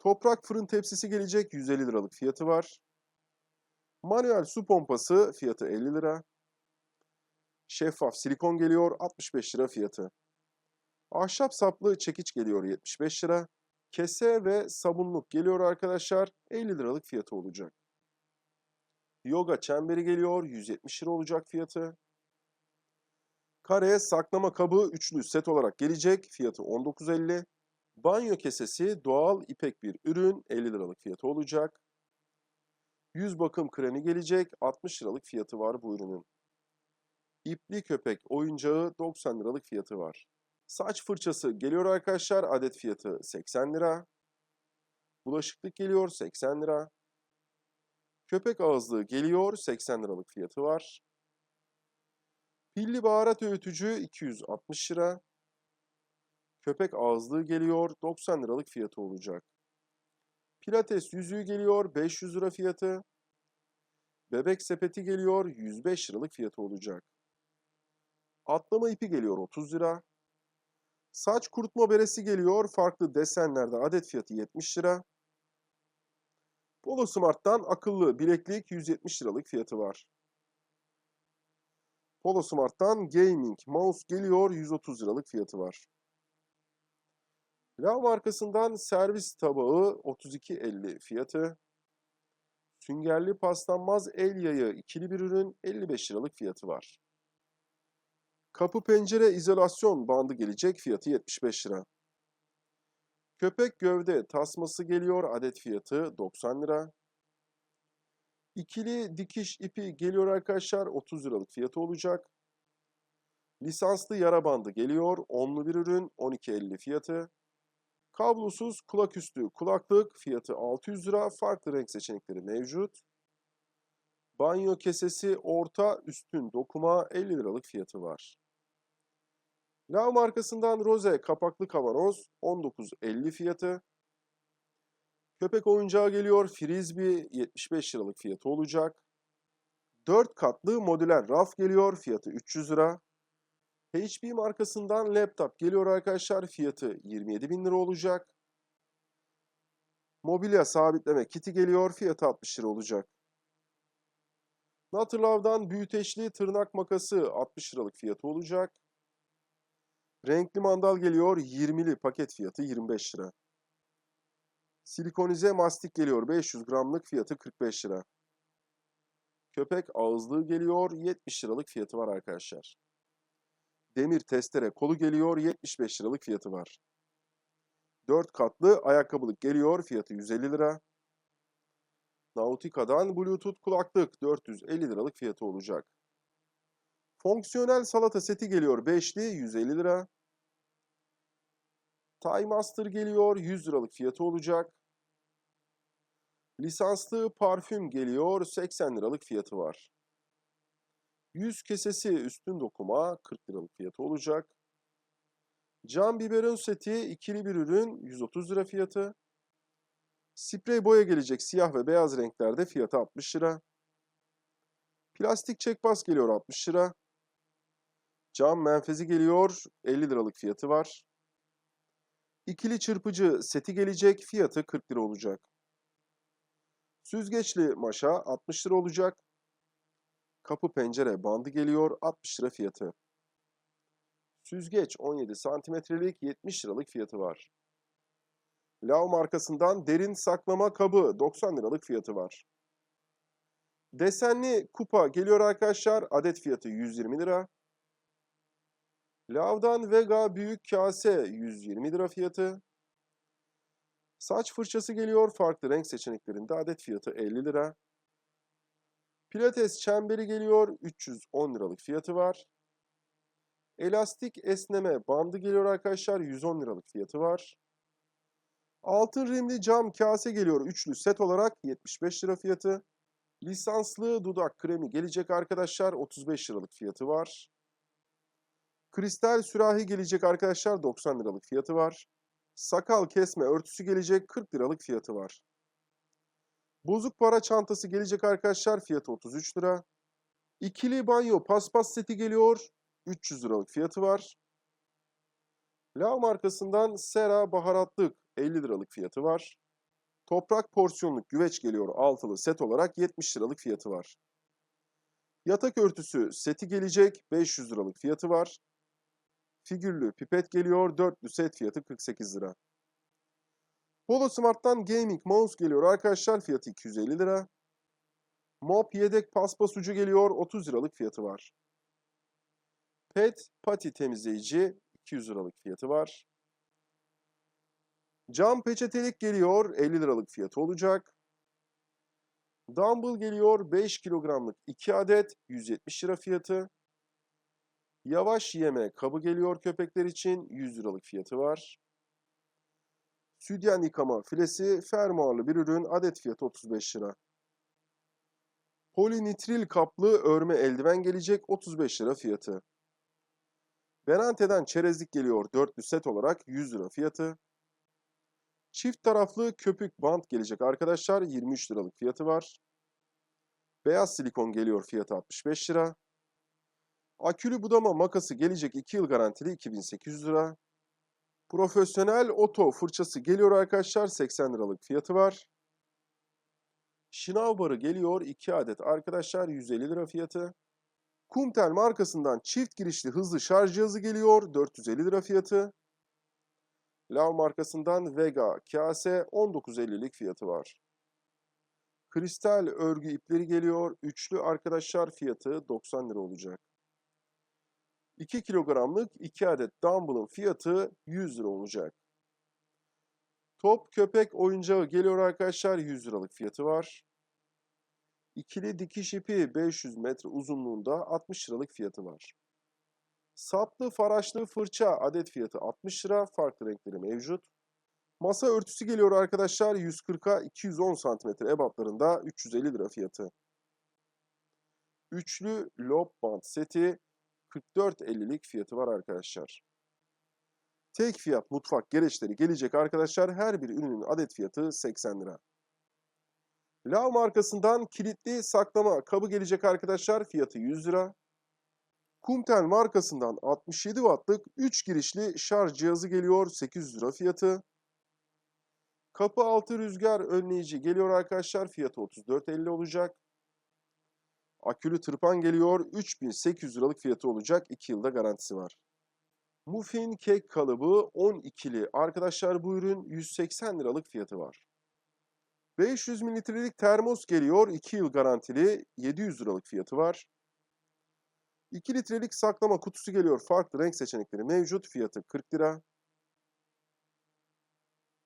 Toprak fırın tepsisi gelecek 150 liralık fiyatı var. Manuel su pompası fiyatı 50 lira. Şeffaf silikon geliyor 65 lira fiyatı. Ahşap saplı çekiç geliyor 75 lira. Kese ve sabunluk geliyor arkadaşlar 50 liralık fiyatı olacak. Yoga çemberi geliyor 170 lira olacak fiyatı. Kare saklama kabı üçlü set olarak gelecek fiyatı 19.50. Banyo kesesi doğal ipek bir ürün 50 liralık fiyatı olacak. Yüz bakım kremi gelecek 60 liralık fiyatı var bu ürünün. İpli köpek oyuncağı 90 liralık fiyatı var. Saç fırçası geliyor arkadaşlar adet fiyatı 80 lira. Bulaşıklık geliyor 80 lira. Köpek ağızlığı geliyor 80 liralık fiyatı var. Pilli baharat öğütücü 260 lira. Köpek ağızlığı geliyor 90 liralık fiyatı olacak. Pilates yüzüğü geliyor 500 lira fiyatı. Bebek sepeti geliyor 105 liralık fiyatı olacak. Atlama ipi geliyor 30 lira. Saç kurutma beresi geliyor farklı desenlerde adet fiyatı 70 lira. Polo Smart'tan akıllı bileklik 170 liralık fiyatı var. Polo Smart'tan gaming mouse geliyor 130 liralık fiyatı var. Lav markasından servis tabağı 32.50 fiyatı. Süngerli paslanmaz el yayı ikili bir ürün 55 liralık fiyatı var. Kapı pencere izolasyon bandı gelecek fiyatı 75 lira. Köpek gövde tasması geliyor adet fiyatı 90 lira. İkili dikiş ipi geliyor arkadaşlar 30 liralık fiyatı olacak. Lisanslı yara bandı geliyor. Onlu bir ürün 12.50 fiyatı. Kablosuz kulaküstü kulaklık fiyatı 600 lira. Farklı renk seçenekleri mevcut. Banyo kesesi orta üstün dokuma 50 liralık fiyatı var. Lav markasından Rose kapaklı kavanoz 19.50 fiyatı. Köpek oyuncağı geliyor. Frisbee 75 liralık fiyatı olacak. 4 katlı modüler raf geliyor. Fiyatı 300 lira. HP markasından laptop geliyor arkadaşlar. Fiyatı 27 bin lira olacak. Mobilya sabitleme kiti geliyor. Fiyatı 60 lira olacak. Natırlav'dan büyüteçli tırnak makası 60 liralık fiyatı olacak. Renkli mandal geliyor. 20'li paket fiyatı 25 lira. Silikonize mastik geliyor. 500 gramlık fiyatı 45 lira. Köpek ağızlığı geliyor. 70 liralık fiyatı var arkadaşlar. Demir testere kolu geliyor. 75 liralık fiyatı var. 4 katlı ayakkabılık geliyor. Fiyatı 150 lira. Nautica'dan Bluetooth kulaklık 450 liralık fiyatı olacak. Fonksiyonel salata seti geliyor 5'li 150 lira. Thai Master geliyor 100 liralık fiyatı olacak. Lisanslı parfüm geliyor 80 liralık fiyatı var. 100 kesesi üstün dokuma 40 liralık fiyatı olacak. Cam biberon seti ikili bir ürün 130 lira fiyatı. Sprey boya gelecek siyah ve beyaz renklerde fiyatı 60 lira. Plastik çekbas geliyor 60 lira. Cam menfezi geliyor 50 liralık fiyatı var. İkili çırpıcı seti gelecek fiyatı 40 lira olacak. Süzgeçli maşa 60 lira olacak. Kapı pencere bandı geliyor 60 lira fiyatı. Süzgeç 17 santimetrelik 70 liralık fiyatı var. Lav markasından derin saklama kabı 90 liralık fiyatı var. Desenli kupa geliyor arkadaşlar. Adet fiyatı 120 lira. Lav'dan Vega büyük kase 120 lira fiyatı. Saç fırçası geliyor farklı renk seçeneklerinde adet fiyatı 50 lira. Pilates çemberi geliyor 310 liralık fiyatı var. Elastik esneme bandı geliyor arkadaşlar 110 liralık fiyatı var. Altın rimli cam kase geliyor üçlü set olarak 75 lira fiyatı. Lisanslı dudak kremi gelecek arkadaşlar 35 liralık fiyatı var. Kristal sürahi gelecek arkadaşlar 90 liralık fiyatı var. Sakal kesme örtüsü gelecek 40 liralık fiyatı var. Bozuk para çantası gelecek arkadaşlar fiyatı 33 lira. İkili banyo paspas seti geliyor 300 liralık fiyatı var. Lav markasından Sera baharatlık 50 liralık fiyatı var. Toprak porsiyonluk güveç geliyor altılı set olarak 70 liralık fiyatı var. Yatak örtüsü seti gelecek 500 liralık fiyatı var. Figürlü pipet geliyor dörtlü set fiyatı 48 lira. Polo Smart'tan gaming mouse geliyor arkadaşlar fiyatı 250 lira. Mop yedek paspas ucu geliyor 30 liralık fiyatı var. Pet pati temizleyici 200 liralık fiyatı var. Cam peçetelik geliyor 50 liralık fiyatı olacak. Dumbbell geliyor 5 kilogramlık 2 adet 170 lira fiyatı. Yavaş yeme kabı geliyor köpekler için 100 liralık fiyatı var. Sütyen yıkama filesi fermuarlı bir ürün adet fiyatı 35 lira. Polinitril kaplı örme eldiven gelecek 35 lira fiyatı. Benante'den çerezlik geliyor dörtlü set olarak 100 lira fiyatı. Çift taraflı köpük bant gelecek arkadaşlar 23 liralık fiyatı var. Beyaz silikon geliyor fiyatı 65 lira. Akülü budama makası gelecek 2 yıl garantili 2800 lira. Profesyonel oto fırçası geliyor arkadaşlar 80 liralık fiyatı var. Şınav geliyor 2 adet arkadaşlar 150 lira fiyatı. Kumtel markasından çift girişli hızlı şarj cihazı geliyor 450 lira fiyatı. Lav markasından Vega kase 19.50'lik fiyatı var. Kristal örgü ipleri geliyor. Üçlü arkadaşlar fiyatı 90 lira olacak. 2 kilogramlık 2 adet dumbbell'ın fiyatı 100 lira olacak. Top köpek oyuncağı geliyor arkadaşlar 100 liralık fiyatı var. İkili dikiş ipi 500 metre uzunluğunda 60 liralık fiyatı var. Saplı faraşlı fırça adet fiyatı 60 lira. Farklı renkleri mevcut. Masa örtüsü geliyor arkadaşlar 140'a 210 cm ebatlarında 350 lira fiyatı. Üçlü lob band seti 44.50'lik fiyatı var arkadaşlar. Tek fiyat mutfak gereçleri gelecek arkadaşlar. Her bir ürünün adet fiyatı 80 lira. Lav markasından kilitli saklama kabı gelecek arkadaşlar. Fiyatı 100 lira. Kumtel markasından 67 wattlık 3 girişli şarj cihazı geliyor 800 lira fiyatı. Kapı altı rüzgar önleyici geliyor arkadaşlar fiyatı 34.50 olacak. Akülü tırpan geliyor 3800 liralık fiyatı olacak 2 yılda garantisi var. Muffin kek kalıbı 12'li arkadaşlar bu ürün 180 liralık fiyatı var. 500 mililitrelik termos geliyor 2 yıl garantili 700 liralık fiyatı var. 2 litrelik saklama kutusu geliyor. Farklı renk seçenekleri mevcut. Fiyatı 40 lira.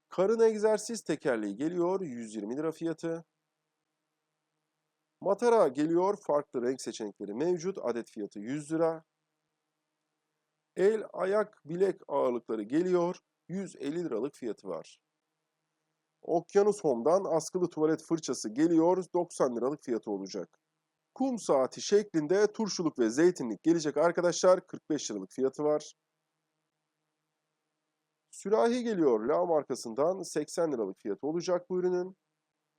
Karın egzersiz tekerleği geliyor. 120 lira fiyatı. Matara geliyor. Farklı renk seçenekleri mevcut. Adet fiyatı 100 lira. El, ayak, bilek ağırlıkları geliyor. 150 liralık fiyatı var. Okyanus Home'dan askılı tuvalet fırçası geliyor. 90 liralık fiyatı olacak. Kum saati şeklinde turşuluk ve zeytinlik gelecek arkadaşlar. 45 liralık fiyatı var. Sürahi geliyor La markasından 80 liralık fiyatı olacak bu ürünün.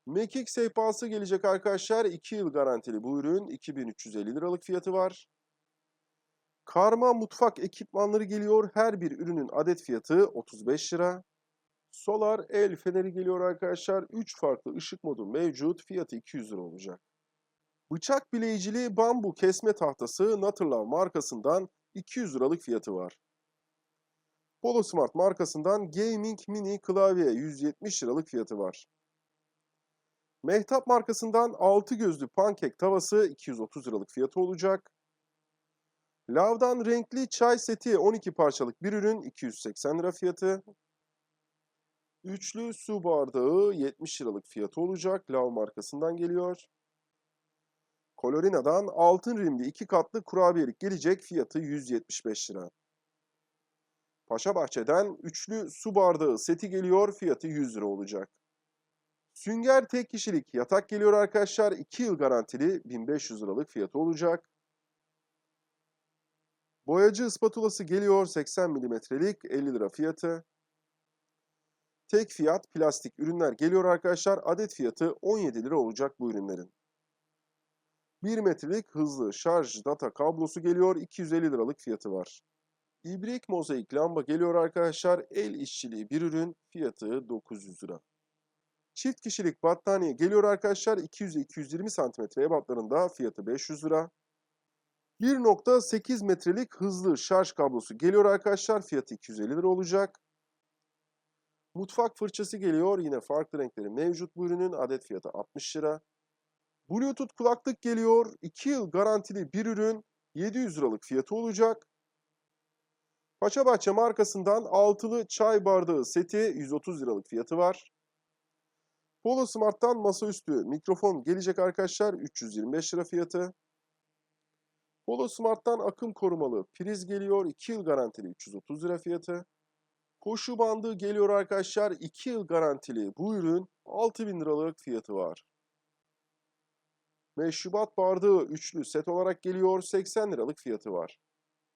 Mekik sehpası gelecek arkadaşlar. 2 yıl garantili bu ürün. 2350 liralık fiyatı var. Karma mutfak ekipmanları geliyor. Her bir ürünün adet fiyatı 35 lira. Solar el feneri geliyor arkadaşlar. 3 farklı ışık modu mevcut. Fiyatı 200 lira olacak. Bıçak bileyicili bambu kesme tahtası Natterlove markasından 200 liralık fiyatı var. Polo Smart markasından Gaming Mini klavye 170 liralık fiyatı var. Mehtap markasından 6 gözlü pankek tavası 230 liralık fiyatı olacak. Lav'dan renkli çay seti 12 parçalık bir ürün 280 lira fiyatı. Üçlü su bardağı 70 liralık fiyatı olacak. Lav markasından geliyor. Colorina'dan altın rimli iki katlı kurabiyelik gelecek fiyatı 175 lira. Paşa Bahçe'den üçlü su bardağı seti geliyor fiyatı 100 lira olacak. Sünger tek kişilik yatak geliyor arkadaşlar 2 yıl garantili 1500 liralık fiyatı olacak. Boyacı spatulası geliyor 80 milimetrelik 50 lira fiyatı. Tek fiyat plastik ürünler geliyor arkadaşlar. Adet fiyatı 17 lira olacak bu ürünlerin. 1 metrelik hızlı şarj data kablosu geliyor. 250 liralık fiyatı var. İbrik mozaik lamba geliyor arkadaşlar. El işçiliği bir ürün. Fiyatı 900 lira. Çift kişilik battaniye geliyor arkadaşlar. 200-220 santimetre ebatlarında fiyatı 500 lira. 1.8 metrelik hızlı şarj kablosu geliyor arkadaşlar. Fiyatı 250 lira olacak. Mutfak fırçası geliyor. Yine farklı renkleri mevcut bu ürünün. Adet fiyatı 60 lira. Bluetooth kulaklık geliyor. 2 yıl garantili bir ürün. 700 liralık fiyatı olacak. Paçabahçe markasından altılı çay bardağı seti 130 liralık fiyatı var. Polo Smart'tan masaüstü mikrofon gelecek arkadaşlar 325 lira fiyatı. Polo Smart'tan akım korumalı priz geliyor 2 yıl garantili 330 lira fiyatı. Koşu bandı geliyor arkadaşlar 2 yıl garantili bu ürün 6000 liralık fiyatı var. Meşrubat bardağı üçlü set olarak geliyor 80 liralık fiyatı var.